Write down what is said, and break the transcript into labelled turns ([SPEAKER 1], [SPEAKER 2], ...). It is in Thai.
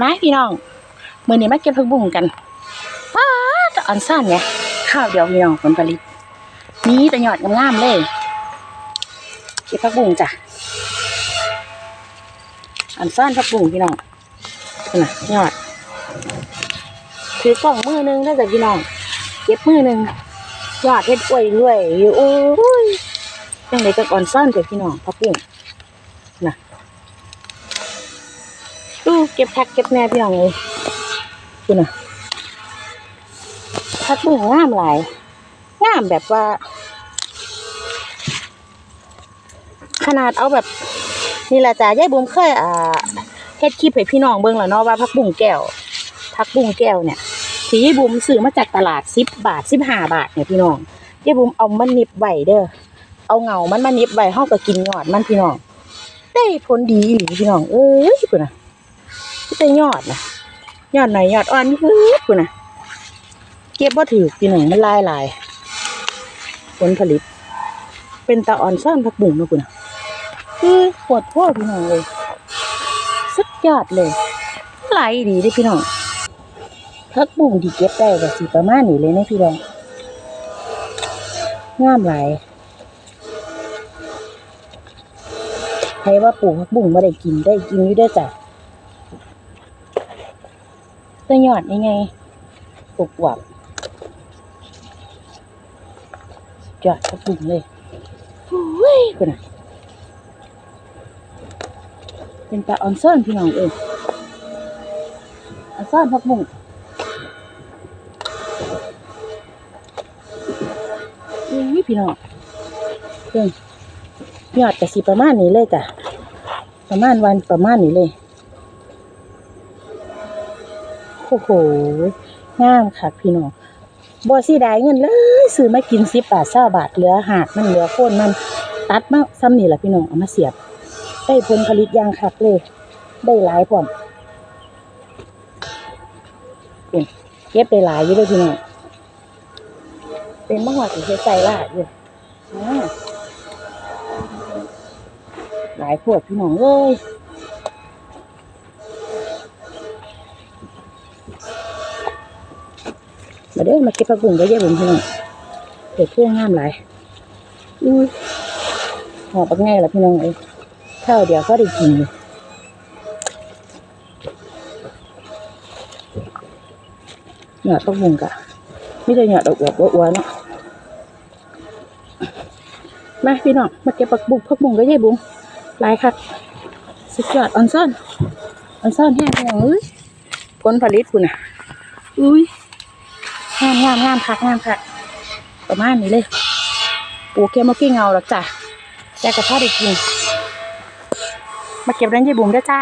[SPEAKER 1] มาพี่น้องมื้อนี้มาเก็บผักบุ้งกันป้าดอันซ่านเนี่ยข้าวเดียวพี่น้องผลผลิตมีแต่ยอดงามๆเลยเก็บผักบุ้งจ้ะอันซ่านผักบุ้งพี่น้องนี่นะยอดถือกล่องมือหนึงได้จ้ะพี่น้องเก็บมือหนึงยอดเฮ็ดอวยรวยอยู่โอ้ยจังไดก็อ่อนซ่อนจ้ะพี่น้องผักบุ้งน่ะ อู้ เก็บผักเก็บแน่พี่น้องเลยคุณน่ะผักบุ้งงามหลายงามแบบว่า ขนาดเอาแบบนี่แหละจ้ะยายบุ้มเคยอ่าเฮ็ดคลิปให้พี่น้องเบิ่งแล้วเนาะว่าผักบุ้งแก้วผักบุ้งแก้วเนี่ยที่ยายบุ้มซื้อมาจากตลาดสิบบาทสิบห้าบาทเนี่ยพี่น้องยายบุ้มเอามันนิบไว้เด้อเอาเงามันมานิบไว้เฮาก็กินยอดมันพี่น้องได้ผลดีอีหลีพี่น้องเอ้ยพุ่นน่ะ แต่ยอดนะยอดหน่อยยอดอ่อนนี่คือคุณนะเก็บว่าถือพี่หนึ่งมันลายลายผลผลิต เป็นตาอ่อนซ่อนผักบุ้งนะคุณนะคือปวดพ่อพี่น้องเลยสุดยอดเลยไหลายดีเลยพี่น้องผักบุ้งที่เก็บได้ก็สีประมาณนี้เลยนะพี่น้องงามหลายใครว่าปลูกผักบุ้งม่ได้กินได้กินอยู่เด้จ้ะ ตัวยอดยังไงปลูกหวับจอดกระปุกเลยโอ้ยคุณน่ะเป็นปลาออนซ่อนพี่น้องเองออนซ่อนพักบุ้งนี่พี่น้องเพิ่งยอดกระสีประมาณนี้เลยจ้ะประมาณวันประมาณนี้เลย โอ้โหงามค่ะพี่น้องบ่สิได้เงินเลยซื้อมากินสิบบาทเศร้าบาทเหลือหาดมันเหลือโค่นมันตัดมาซ้ำนี่แหละพี่น้องเอามาเสียบได้ผลผลิตย่างคักเลย ได้หลายพร้อมเก็บได้หลายอยู่เลยพี่น้องเป็นมะฮอดสิเฮ็ดใส่ลาอยู่อ่าหลายพวกพี่น้องเอ้ย มาเด้อมาเก็บผักบุ้งก็เยอะบุ้งพี่น้องเด็ดเพื่องามหลายอุ้ยหอบปักง่ายละพี่น้องเอ้ยข้าวเดียวก็ได้กินอยู่หยอดผักบุ้งกะไม่ได้หยอดดอกแบบอ้วนเนาะมาพี่น้องมาเก็บผักบุ้งผักบุ้งก็เยอะบุ้งหลายคักสุดยอดออนซ่อนออนซ่อนแห้งพี่น้องเอ้ยผลผลิตคุณน่ะอุ้ยามงามงามคักงามคักประมาณนี้เลย ปูเกียวมากี้เงาหรอกจ้ะแจกกระเพาะได้กิน มาเก็บร้านยายบุ๋มได้จ้า